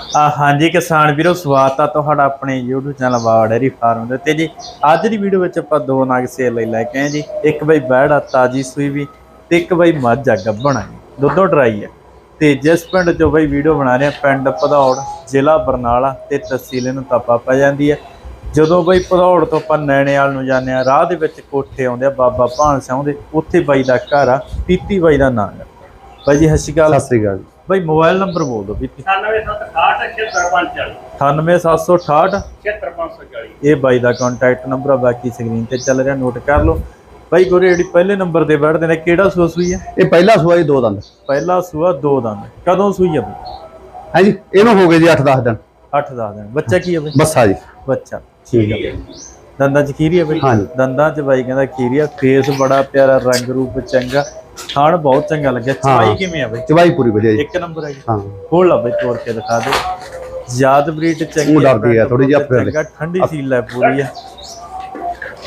ਆ, ਹਾਂਜੀ ਕਿਸਾਨ ਵੀਰੋ, ਸਵਾਗਤ ਆ ਤੁਹਾਡਾ ਆਪਣੇ YouTube channel Bawa dairy farm ਦੇ ਉੱਤੇ ਜੀ। ਅੱਜ ਦੀ ਵੀਡੀਓ ਵਿੱਚ ਆਪਾਂ ਦੋ ਨਗ ਸੇਲ ਲਈ ਲੈ ਕੇ ਆਏ ਜੀ। ਇੱਕ ਬਈ ਬੈੜ ਆ ਤਾਜੀ ਸੂਈ ਵੀ ਤੇ ਇੱਕ ਬਈ ਮੱਝ ਆ ਗੱਭਣ ਆ ਜੀ। ਦੋਦੋਂ ਡਰਾਈ ਆ। ਤੇ ਜਿਸ ਪਿੰਡ ਚੋਂ ਬਈ ਵੀਡੀਓ ਬਣਾ ਰਹੇ ਆ, ਪਿੰਡ ਭਦੌੜ, ਜ਼ਿਲ੍ਹਾ ਬਰਨਾਲਾ ਤੇ ਤਹਿਸੀਲ ਨੂੰ ਤਾਪਾ ਪੈ ਜਾਂਦੀ ਹੈ ਜਦੋਂ ਬਈ ਭਦੌੜ ਤੋਂ ਆਪਾਂ ਨੈਣੇਵਾਲ ਨੂੰ ਜਾਂਦੇ ਆ, ਰਾਹ ਦੇ ਵਿੱਚ ਕੋਠੇ ਆਉਂਦੇ ਆ, ਬਾਬਾ ਭਾਨ ਸਿੰਘ ਦੇ, ਉੱਥੇ ਬਾਈ ਦਾ ਘਰ ਆ, ਪੀਤੀ ਬਾਈ ਦਾ ਨਾਮ ਆ। ਬਾਈ ਜੀ, ਸਤਿ ਸ਼੍ਰੀ ਅਕਾਲ। ਸਤਿ ਸ੍ਰੀ ਅਕਾਲ ਜੀ। ਬਾਈ ਮੋਬਾਈਲ ਨੰਬਰ ਬੋਲ ਦਿਓ ਪੀਤੀ 9768 98768 76540 ਇਹ ਬਾਈ ਦਾ ਕੰਟੈਕਟ ਨੰਬਰ ਆ ਬਾਕੀ ਸਕਰੀਨ ਤੇ ਚੱਲ ਰਿਹਾ ਨੋਟ ਕਰ ਲਓ। ਬਾਈ ਗੋਰੇ ਜਿਹੜੀ ਪਹਿਲੇ ਨੰਬਰ ਤੇ ਬੈਠਦੇ ਨੇ ਕਿਹੜਾ ਸੂਆ ਸੂਈ ਹੈ ਇਹ ਪਹਿਲਾ ਸੂਆ ਜੀ ਦੋ ਦੰਦ। ਪਹਿਲਾ ਸੂਆ ਦੋ ਦੰਦ। ਕਦੋਂ ਸੂਈ ਹੈ ਬਈ? ਹੈ ਜੀ ਇਹਨੂੰ ਹੋ ਗਏ ਜੀ 8-10 ਦਿਨ। 8-10 ਦਿਨ। ਬੱਚਾ ਕੀ ਹੈ ਬਈ? ਬੱਸਾ ਜੀ। ਬੱਚਾ। ਠੀਕ ਹੈ ਦੰਦਾਂ ਚ ਖੀਰੀ ਹੈ ਬਈ? ਹਾਂਜੀ। ਦੰਦਾਂ ਚ ਬਾਈ ਕਹਿੰਦਾ ਖੀਰੀ ਆ। ਫੇਸ ਬੜਾ ਪਿਆਰਾ ਰੰਗ ਰੂਪ ਚੰਗਾ। ਖਾਣ ਬਹੁਤ ਚੰਗਾ ਲੱਗਿਆ। ਚਵਾਈ ਕਿਵੇਂ ਆ ਬਈ? ਚਵਾਈ ਪੂਰੀ ਵਧੀਆ ਜੀ। ਇੱਕ ਨੰਬਰ ਹੈ ਜੀ। ਹਾਂ। ਖੋਲ ਲਾ ਬਈ ਤੋੜ ਕੇ ਦਿਖਾ ਦੇ। ਯਾਦ ਬਰੀਡ ਚੰਗੀ ਊਂ ਡਰਦੀ ਆ, ਥੋੜ੍ਹੀ ਜਿਹੀ ਆਪਣੇ ਚੰਗਾ ਠੰਡੀ ਸੀਲ ਹੈ ਪੂਰੀ ਆ।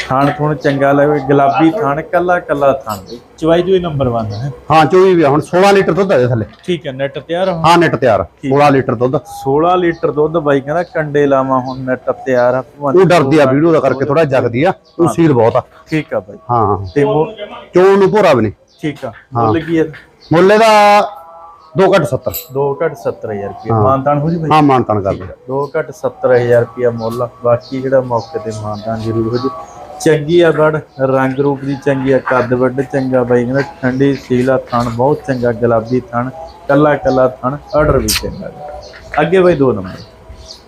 ਥਾਣ ਥੁਣ ਚੰਗਾ ਲੱਗੇ ਗੁਲਾਬੀ ਥਾਣ ਕੱਲਾ ਕੱਲਾ ਥਾਣ ਚਵਾਈ ਜੋ ਨੰਬਰ 1 ਹੈ ਹਾਂ 24 ਵੀ ਆ, ਹੁਣ 16 ਲੀਟਰ ਦੁੱਧ ਆ ਇਹਦੇ ਥੱਲੇ। ਠੀਕ ਹੈ ਨੈਟ ਤਿਆਰ ਆ? ਹਾਂ ਨੈਟ ਤਿਆਰ 16 ਲੀਟਰ ਦੁੱਧ। 16 ਲੀਟਰ ਦੁੱਧ ਬਾਈ ਕਹਿੰਦਾ ਕੰਡੇ ਲਾਵਾਂ ਹੁਣ ਨੈਟ ਤਿਆਰ ਆ। ਉਹ ਡਰਦੀ ਆ ਵੀਡੀਓ ਦਾ ਕਰਕੇ ਥੋੜਾ ਜਗਦੀ ਆ ਉਹ ਸੀਲ ਬਹੁਤ ਆ। ਠੀਕ ਆ ਬਾਈ। ਹਾਂ ਤੇ ਚੋਣ ਨੂੰ ਭੋਰਾ ਵੀ ਨਹੀਂ। ਠੀਕ ਆ। ਮੁੱਲ ਕੀ ਹੈ ਮੁੱਲ ਇਹਦਾ 2 ਘੱਟ 70 2 ਘਟ 70000 ਰੁਪਏ ਹਾਂ। ਮਾਨਤਾਨ ਹੋ ਜੀ ਬਾਈ? ਹਾਂ ਮਾਨਤਾਨ ਕਰਦੇ 2 ਘਟ 70000 ਰੁਪਏ ਮੁੱਲ ਆ। ਬਾਕੀ ਜਿਹੜਾ ਮੌਕੇ ਤੇ ਮਾਨਤਾਨ ਜ਼ਰੂਰ ਹੋ ਜੀ। ਚੰਗੀ ਆ ਬੜ ਰੰਗ ਰੂਪ ਦੀ ਚੰਗੀ ਆ ਕੱਦ ਵੱਡ ਚੰਗਾ ਬਾਈ ਕਹਿੰਦਾ ਠੰਡੀ ਸੀਲਾ ਥਣ ਬਹੁਤ ਚੰਗਾ ਗੁਲਾਬੀ ਥਣ ਕੱਲਾ ਕੱਲਾ ਥਣ ਆਰਡਰ ਵੀ ਚੰਗਾ। ਅੱਗੇ ਬਾਈ ਦੋ ਨੰਬਰ।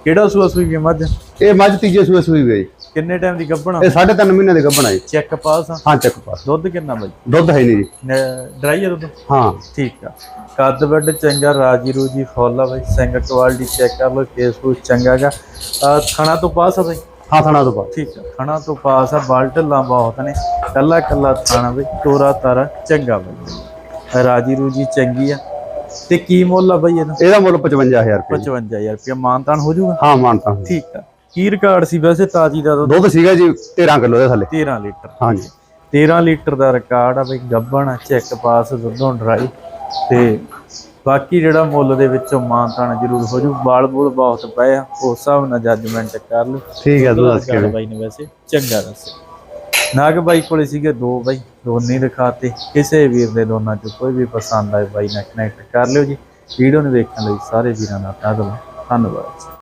ਕਿਹੜਾ ਸੂਆ ਸੂਈ ਵੀ ਮੱਝ? ਇਹ ਮੱਝ ਤੀਜੇ ਸੂਏ ਸੂਈ ਗਈ। ਕਿੰਨੇ ਟਾਈਮ ਦੀ ਗੱਭਣਾ ਇਹ 3.5 ਮਹੀਨੇ ਦੇ ਗੱਭਣ ਆਈ ਚੈੱਕ ਪਾਸ ਆ? ਹਾਂ ਚੱਕ ਪਾਸ ਦੁੱਧ ਕਿੰਨਾ ਬਾਈ? ਦੁੱਧ ਹੈ ਨਹੀਂ ਜੀ। ਡਰਾਈ ਆ ਦੁੱਧ? ਹਾਂ। ਠੀਕ ਆ। ਕੱਦ ਵੱਡ ਚੰਗਾ ਰਾਜੀ ਰੂਜੀ ਫੁੱਲ ਬਾਈ। ਸਿੰਘ ਕੁਆਲਿਟੀ ਚੈੱਕ ਕਰ ਲਓ ਫੇਸ ਫੂਸ ਚੰਗਾ ਗਾ ਥਣਾ ਤੋਂ ਪਾਸ ਆ ਬਾਈ? ਹਾਂ ਥਣਾ ਤੋਂ ਬਾਅਦ ਠੀਕ ਆ। ਥਣਾ ਤੋਂ ਪਾਸ ਆ ਬਾਲਟ ਲਾਂਬਾ ਬਹੁਤ ਨੇ। ਕੱਲਾ ਕੱਲਾ ਥਾਣਾ ਬਈ ਤੋਰਾ ਤਾਰਾ ਚੰਗਾ ਬਈ। ਰਾਜੀ ਰੂਜੀ ਚੰਗੀ ਆ। ਤੇ ਕੀ ਮੁੱਲ ਆ ਬਈ ਇਹਦਾ? ਇਹਦਾ ਮੁੱਲ 55000 ਰੁਪਏ 55000 ਰੁਪਏ ਮਾਨਤਾਨ ਹੋ ਜਾਊਗਾ? ਹਾਂ ਮਾਨਤਾਨ ਠੀਕ ਆ। ਕੀ ਰਿਕਾਰਡ ਸੀ ਵੈਸੇ ਤਾਜੀ ਦਾ ਦੁੱਧ ਦੁੱਧ ਸੀਗਾ ਜੀ 13 ਕਿਲੋ ਦੇ ਥੱਲੇ। 13 ਲੀਟਰ। ਹਾਂਜੀ। 13 ਲੀਟਰ ਦਾ ਰਿਕਾਰਡ ਆ ਬਈ ਗੱਬਣ ਚੈੱਕ ਪਾਸ ਦੁੱਧੋਂ ਡਰਾਈ। ਤੇ ਬਾਕੀ ਜਿਹੜਾ ਮੁੱਲ ਦੇ ਵਿੱਚੋਂ ਮਾਨਤਾਨ ਜ਼ਰੂਰ ਹੋ ਜੂ। ਬਾਲ ਬੂਲ ਬਹੁਤ ਪਏ ਆ ਉਸ ਹਿਸਾਬ ਨਾਲ ਜੱਜਮੈਂਟ ਕਰ ਲਓ। ਠੀਕ ਹੈ ਤੂੰ ਦੱਸ ਬਾਈ ਨੇ ਵੈਸੇ ਚੰਗਾ ਦੱਸਿਆ ਨਾਗ ਬਾਈ ਕੋਲੇ ਸੀਗੇ ਦੋ ਬਾਈ ਦੋਨੇ ਦਿਖਾਤੇ। ਕਿਸੇ ਵੀਰ ਦੇ ਦੋਨਾਂ ਚੋਂ ਕੋਈ ਵੀ ਪਸੰਦ ਆਏ ਬਾਈ ਨਾਲ ਕਨੈਕਟ ਕਰ ਲਿਓ ਜੀ। ਵੀਡੀਓ ਨੂੰ ਵੇਖਣ ਲਈ ਸਾਰੇ ਵੀਰਾਂ ਦਾ ਧੰਨਵਾਦ। ਧੰਨਵਾਦ।